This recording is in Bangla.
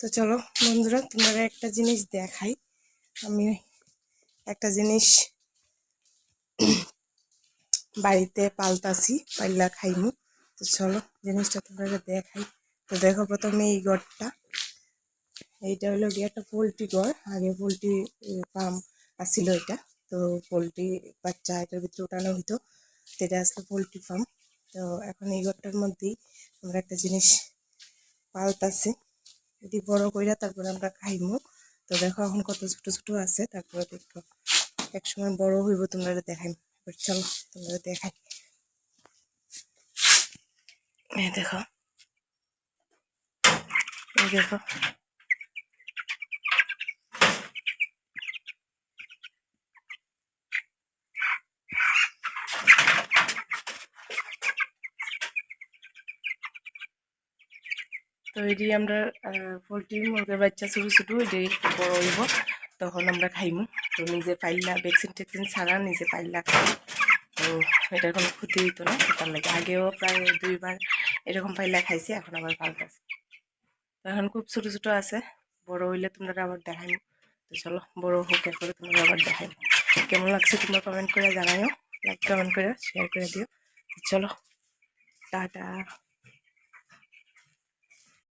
তো চলো, বন্ধুরা তোমার একটা জিনিস দেখাই। আমি একটা জিনিস বাড়িতে পাল্টাছি পাল্লা খাইমু। তো চলো, জিনিসটা তোমাকে দেখাই। তো দেখো প্রথমে এই ঘরটা এইটা হলো গিয়ে একটা পোলট্রি ঘর আগে পোলট্রি ফার্ম আসছিল এটা। তো পোলট্রি বাচ্চা এটার ভিতরে উঠানো হইতো। তো এটা আসলে পোলট্রি ফার্ম। তো এখন এই ঘরটার মধ্যেই আমরা একটা জিনিস পাল্টাছি এটি বড় কইরা তারপরে আমরা খাইমু। তো দেখো এখন কত ছোট ছোট আছে, তারপরে দেখো এক সময় বড় হইব তোমরা দেখাই। এবার চলো তোমরা দেখাই। দেখো। দেখো। তো এটি আমরা পোলট্রি মুরগের বাচ্চা ছোটো ছোটো এটি বড় হইব। তখন আমরা খাইমু। তো নিজে পাইলা ভ্যাকসিন ট্যাকসিন ছাড়া নিজে পাইলা খাই তো এটার কোনো ক্ষতি হইতো না, তার লাগে আগেও প্রায় দুইবার এরকম পাইলা খাইছি, এখন আবার পাল্টাছি এখন খুব ছোটো ছোটো আছে, বড় হইলে তোমরা আবার দেখাই তো চলো, বড় হোক করে তোমরা আবার দেখাই কেমন লাগছে তোমরা কমেন্ট করে জানাইও লাইক কমেন্ট করে শেয়ার করে দিও। চলো, টাটা।